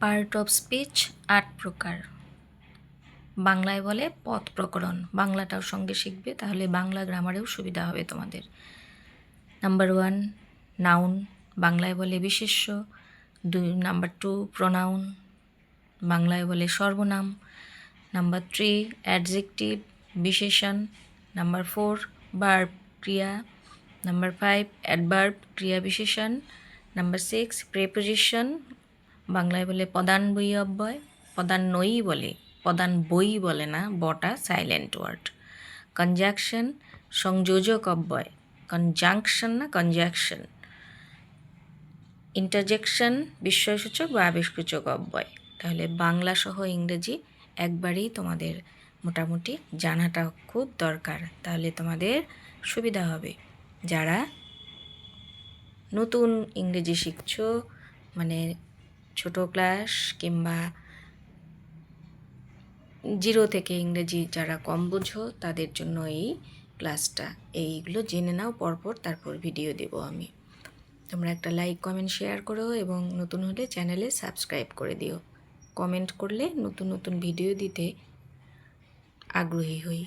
Part of speech আট প্রকার। বাংলায় বলে পথ প্রকরণ। বাংলাটাও সঙ্গে শিখবে, তাহলে বাংলা গ্রামারেও সুবিধা হবে তোমাদের। নাম্বার ওয়ান নাউন বাংলায় বলে বিশেষ্য। দুই নাম্বার টু প্রোনাউন বাংলায় বলে সর্বনাম। নাম্বার থ্রি অ্যাডজেক্টিভ বিশেষণ। নাম্বার ফোর বার্ব ক্রিয়া। নাম্বার ফাইভ অ্যাডভার্ব ক্রিয়া বিশেষণ। নাম্বার সিক্স প্রেপোজিশন বাংলায় বলে পদান বই অব্যয় পদান নই বলে, পদান বই বলে না, বটা সাইলেন্ট ওয়ার্ড কনজাকশন সংযোজক অব্যয় কনজাংশন না কনজাকশন ইন্টারজেকশন বিস্ময়সূচক বা আবেশসূচক অব্যয় তাহলে বাংলা সহ ইংরেজি একবারেই তোমাদের মোটামুটি জানাটা খুব দরকার। তাহলে তোমাদের সুবিধা হবে। যারা নতুন ইংরেজি শিখছো মানে ছোট ক্লাস কিংবা জিরো থেকে ইংরেজি যারা কম বোঝো, তাদের জন্য এই ক্লাসটা। এইগুলো জেনে নাও, পরপর তারপর ভিডিও দেব আমি। তোমরা একটা লাইক, কমেন্ট, শেয়ার করো এবং নতুন হলে চ্যানেলে সাবস্ক্রাইব করে দিও। কমেন্ট করলে নতুন নতুন ভিডিও দিতে আগ্রহী হই।